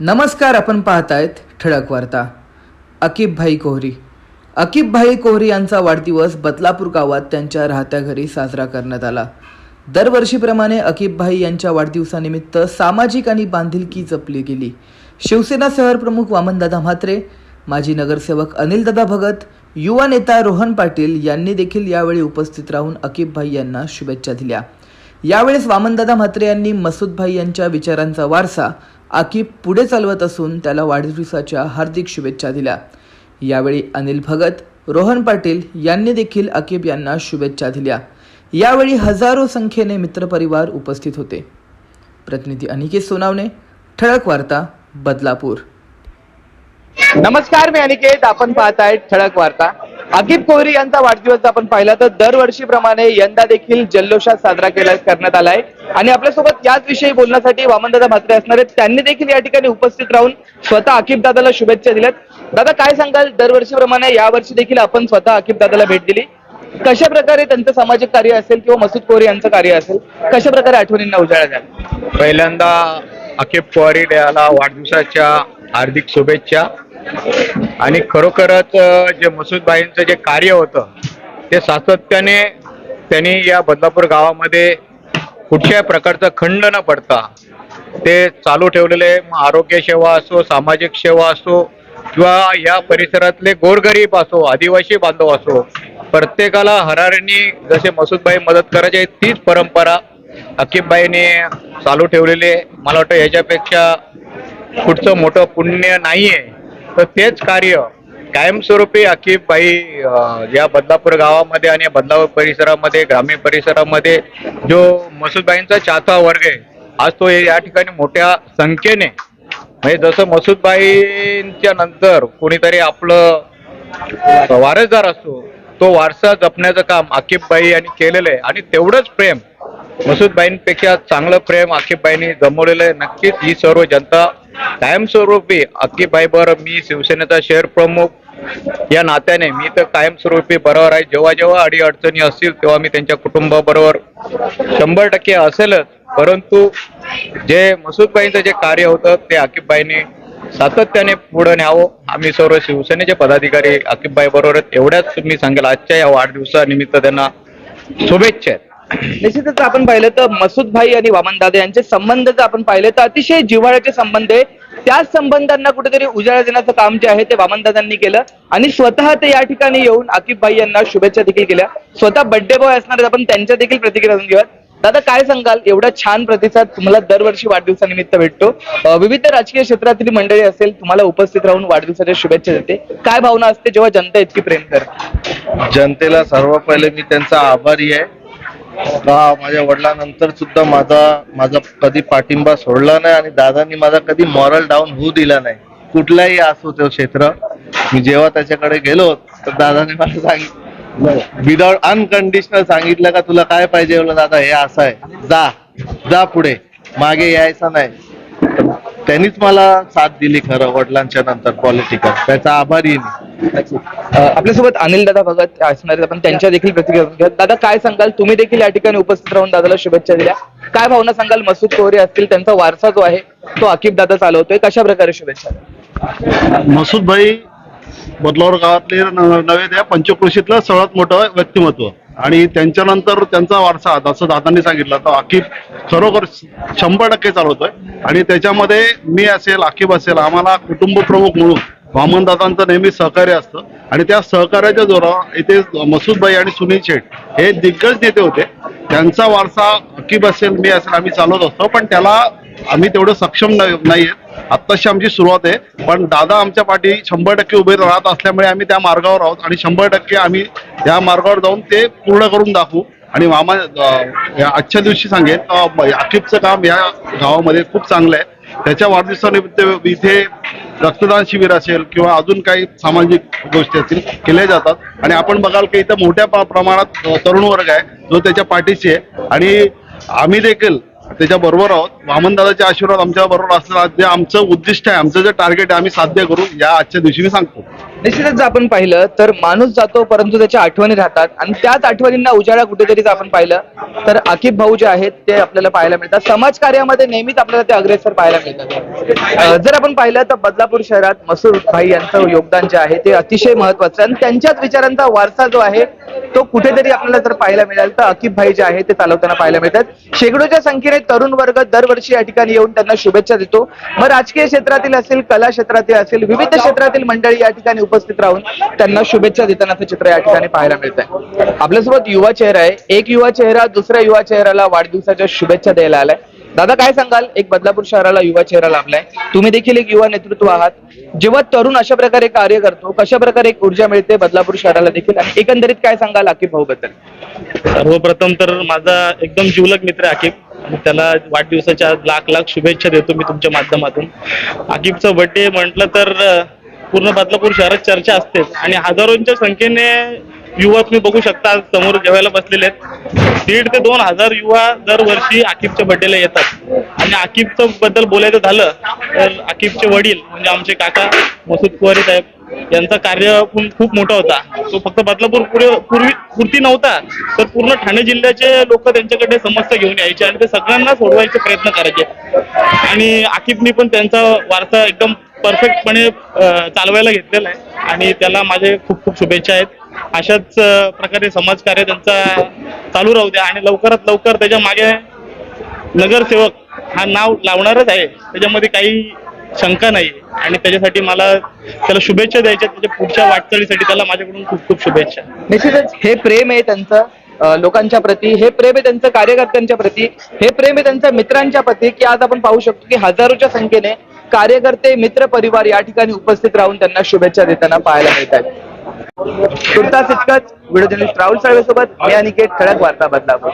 नमस्कार आपण पाहतायत ठळक वार्ता. अकीबभाई कोहरी. अकीबभाई कोहरी यांचा वाढदिवस बदलापूर गावात त्यांच्या राहत्या घरी साजरा करण्यात आला. दरवर्षीप्रमाणे अकीबभाई यांच्या वाढदिवसानिमित्त सामाजिक आणि बांधिलकी जपली गेली. शिवसेना शहर प्रमुख वामनदादा म्हात्रे माजी नगरसेवक अनिलदादा भगत युवा नेता रोहन पाटील यांनी देखील यावेळी उपस्थित राहून अकीबभाई यांना शुभेच्छा दिल्या. यावेळेस वामनदादा म्हात्रे यांनी मसूदभाई यांच्या विचारांचा वारसा आकिब पुढे चालवत असून त्याला वाढदिवसाच्या हार्दिक शुभेच्छा दिल्या. यावेळी अनिल भगत रोहन पाटील यांनी देखील अकीब यांना शुभेच्छा दिल्या. यावेळी हजारो संख्येने मित्रपरिवार उपस्थित होते. प्रतिनिधी अनिकेत सोनावणे ठळक वार्ता बदलापूर. नमस्कार मी अनिकेत. आपण पाहताय ठळक वार्ता. अकिब कोहरी यांचा वाढदिवस आपण पाहिला तर दरवर्षीप्रमाणे यंदा देखील जल्लोषात साजरा केला करण्यात आलाय. आणि आपल्यासोबत याच विषयी बोलण्यासाठी वामनदादा म्हात्रे असणार आहेत. त्यांनी देखील या ठिकाणी उपस्थित राहून स्वतः अकिब दादाला शुभेच्छा दिल्यात. दादा काय सांगाल? दरवर्षीप्रमाणे यावर्षी देखील आपण स्वतः अकिब दादाला भेट दिली. कशा प्रकारे त्यांचं सामाजिक कार्य असेल किंवा मसूद कोहरी यांचं कार्य असेल कशा प्रकारे आठवणींना उजाळा झाला पहिल्यांदा अखेप कोहरी याला वाढदिवसाच्या हार्दिक शुभेच्छा. आणि खरोखरच जे मसूदबाईंचं जे कार्य होतं ते सातत्याने त्यांनी या बदलापूर गावामध्ये कुठल्याही प्रकारचा खंड न पडता ते चालू ठेवलेले आरोग्य सेवा असो सामाजिक सेवा असो किंवा या परिसरातले गोरगरीब असो आदिवासी बांधव असो प्रत्येकाला हरारीने जसे मसूदबाई मदत करायचे तीच परंपरा अकिबबाईने चालू ठेवलेली मला वाटतं याच्यापेक्षा कुठचं मोठं पुण्य नाहीये. तर तेच कार्य कायमस्वरूपी अकिबबाई या बदलापूर गावामध्ये आणि बदलापूर परिसरामध्ये ग्रामीण परिसरामध्ये जो मसूदबाईंचा चाहता वर्ग आहे आज तो या ठिकाणी मोठ्या संख्येने म्हणजे जसं मसूदबाईंच्या नंतर कोणीतरी आपलं वारसदार असतो तो वारसा जपण्याचं काम आकिबबाई यांनी केलेलं आहे. आणि तेवढंच प्रेम मसूदबाईंपेक्षा चांगलं प्रेम आकिबबाईंनी जमवलेलं आहे. नक्कीच ही सर्व जनता कायमस्वरूपी आकिबबाईवर मी शिवसेनेचा शहर प्रमुख. या नात्याने मी तर कायमस्वरूपी बरोबर आहे. जेव्हा जेव्हा अडी अडचणी असतील तेव्हा मी त्यांच्या कुटुंबाबरोबर शंभर टक्के असेलच. परंतु जे मसूदबाईंचं जे कार्य होतं ते आकिबबाईंनी सातत्याने पुढे न्यावं. आम्ही सर्व शिवसेनेचे पदाधिकारी आकिबबाई बरोबर आहेत. एवढ्याच मी सांगेल आजच्या या वाढदिवसानिमित्त त्यांना शुभेच्छा आहेत. निश्चितच आपण पाहिलं तर मसूद भाई आणि वामन दादा यांचे संबंध जर आपण पाहिले तर अतिशय जिव्हाळ्याचे संबंध आहे. त्या संबंधांना कुठेतरी उजाळा देण्याचं काम जे आहे ते वामनदादांनी केलं. आणि स्वतः ते या ठिकाणी येऊन आकिब भाई यांना शुभेच्छा देखील केल्या. स्वतः बड्डे बॉय असणार आहेत आपण त्यांच्या देखील प्रतिक्रिया घेऊयात. दादा काय सांगाल? एवढा छान प्रतिसाद तुम्हाला दरवर्षी वाढदिवसानिमित्त भेटतो. विविध राजकीय क्षेत्रातील मंडळी असेल तुम्हाला उपस्थित राहून वाढदिवसाच्या शुभेच्छा देते. काय भावना असते जेव्हा जनता इतकी प्रेम करते? जनतेला सर्व पहिले मी त्यांचा आभारी आहे. का माझ्या वडिलांनंतर सुद्धा माझा माझा कधी पाठिंबा सोडला नाही आणि दादांनी माझा कधी मॉरल डाऊन होऊ दिला नाही. कुठलाही असो तो क्षेत्र मी जेव्हा त्याच्याकडे गेलो तर दादाने मला सांगितलं विदाउट अनकंडिशनल सांगितलं का तुला काय पाहिजे? दादा हे असं आहे. जा जा पुढे. मागे यायचं नाही. त्यांनीच मला साथ दिली खरं वडिलांच्या नंतर पॉलिटिकल त्याचा आभारी मी. आपल्यासोबत अनिल दादा भगत असणार आपण त्यांच्या देखील प्रतिक्रिया दादा काय सांगाल? तुम्ही देखील या ठिकाणी उपस्थित राहून दादाला शुभेच्छा दिल्या. काय भावना सांगाल? मसूद कोहरे असतील त्यांचा वारसा जो आहे तो आकिब दादा चालवतोय. कशा प्रकारे शुभेच्छा मसूद भाई बदलावर गावातले न- नव्हे त्या पंचक्रोशीतलं सर्वात मोठं व्यक्तिमत्व. आणि त्यांच्यानंतर त्यांचा वारसा जसं दादांनी सांगितलं तर आकिब खरोखर शंभर टक्के चालवतोय. आणि त्याच्यामध्ये मी असेल आकिब असेल आम्हाला कुटुंब प्रमुख म्हणून वामन दादांचं नेहमी सहकार्य असतं. आणि त्या सहकार्याच्या जोरावर इथे मसूदबाई आणि सुनील शेठ हे दिग्गज नेते होते. त्यांचा वारसा अकीब असेल मी असेल आम्ही चालवत असतो पण त्याला आम्ही तेवढं सक्षम नाही नाहीये. आत्ताशी आमची सुरुवात आहे. पण दादा आमच्या पाठी शंभर टक्के उभे राहत असल्यामुळे आम्ही त्या मार्गावर आहोत. आणि शंभर टक्के आम्ही त्या मार्गावर जाऊन ते पूर्ण करून दाखवू. आणि मामा आजच्या दिवशी सांगेन अं, काम या गावामध्ये खूप चांगलं आहे. त्याच्या वाढदिवसानिमित्त इथे रक्तदान शिबिर असेल किंवा अजून काही सामाजिक गोष्टी असतील केल्या जातात. आणि आपण बघाल की इथं मोठ्या प्रमाणात तरुण वर्ग आहे जो त्याच्या पाठीशी आहे. आणि आम्ही देखील त्याच्या बरोबर आहोत. वामनदादाचे आशीर्वाद आमच्या बरोबर असणार जे आमचं उद्दिष्ट आहे आमचं जे टार्गेट आहे आम्ही साध्य करू या आजच्या दिवशी मी सांगतो. निश्चितच जर आपण पाहिलं तर माणूस जातो परंतु त्याच्या आठवणी राहतात. आणि त्याच आठवणींना उजाळा कुठेतरी आपण पाहिलं तर आकिब भाऊ जे आहेत ते आपल्याला पाहायला मिळतात. समाजकार्यामध्ये नेहमीच आपल्याला ते अग्रेसर पाहायला मिळतात. जर आपण पाहिलं तर बदलापूर शहरात मसूर भाई यांचं योगदान जे आहे ते अतिशय महत्वाचं आणि त्यांच्याच विचारांचा वारसा जो आहे तो कुठेतरी आपल्याला जर पाहायला मिळाल तर आकिब भाई जे आहे ते चालवताना पाहायला मिळतात. शेकडोच्या संख्येने तरुण वर्ग दरवर्षी या ठिकाणी येऊन त्यांना शुभेच्छा देतो. मग राजकीय क्षेत्रातील असेल कला क्षेत्रातील असेल विविध क्षेत्रातील मंडळी या ठिकाणी उपस्थित राहून त्यांना शुभेच्छा देतानाचं चित्र या ठिकाणी पाहायला मिळत आहे आपल्यासोबत युवा चेहरा आहे. एक युवा चेहरा दुसऱ्या युवा चेहऱ्याला वाढदिवसाच्या शुभेच्छा द्यायला आलाय. दादा काय सांगाल? एक बदलापूर शहराला युवा चेहरा लाभलाय. तुम्ही देखील एक युवा नेतृत्व आहात. जेव्हा तरुण अशा प्रकारे कार्य करतो कशा प्रकारे एक ऊर्जा मिळते बदलापूर शहराला देखील? आणि एकंदरीत काय सांगाल आकिब भाऊ बद्दल? सर्वप्रथम तर माझा एकदम जिवलग मित्र आकिब. आणि त्याला वाढदिवसाच्या लाख लाख शुभेच्छा देतो मी तुमच्या माध्यमातून. आकिबचा बर्थडे म्हटलं तर पूर्ण बदलापूर शहरात चर्चा असतेच. आणि हजारोंच्या संख्येने युवा तुम्ही बघू शकता समोर जेवायला बसलेले आहेत. दीड ते दोन हजार युवा दरवर्षी आकिबच्या बड्डेला येतात. आणि आकिबचं बद्दल बोलायचं झालं तर आकिबचे वडील म्हणजे आमचे काका मसूद कुवारी साहेब यांचा कार्य पण खूप मोठा होता. तो फक्त बदलापूर पुढे पूर्वी पुरती नव्हता तर पूर्ण ठाणे जिल्ह्याचे लोक त्यांच्याकडे समस्या घेऊन यायचे आणि ते सगळ्यांना सोडवायचे प्रयत्न करायचे. आणि आकिबनी पण त्यांचा वारसा एकदम परफेक्टपणे चालवायला घेतलेलं आहे. आणि त्याला माझे खूप खूप शुभेच्छा आहेत. अशाच प्रकारे समाजकार्य त्यांचा चालू राहू द्या. आणि लवकरात लवकर त्याच्यामागे नगरसेवक हा नाव लावणारच आहे. त्याच्यामध्ये काही शंका नाही. आणि त्याच्यासाठी मला त्याला शुभेच्छा द्यायच्या त्याच्या पुढच्या वाटचालीसाठी त्याला माझ्याकडून खूप खूप शुभेच्छा. निश्चितच हे प्रेम आहे त्यांचं. लोकांच्या प्रती हे प्रेम आहे त्यांचं कार्यकर्त्यांच्या प्रती हे प्रेम आहे त्यांच्या मित्रांच्या प्रती की आज आपण पाहू शकतो की हजारोच्या संख्येने कार्यकर्ते मित्र परिवार या ठिकाणी उपस्थित राहून त्यांना शुभेच्छा देताना पाहायला मिळत आहेत तुर्तास इतकंच व्हिडिओ जर्नलिस्ट राहुल साळवे सोबत मी अनिकेत ठळक वार्ता बदलापूर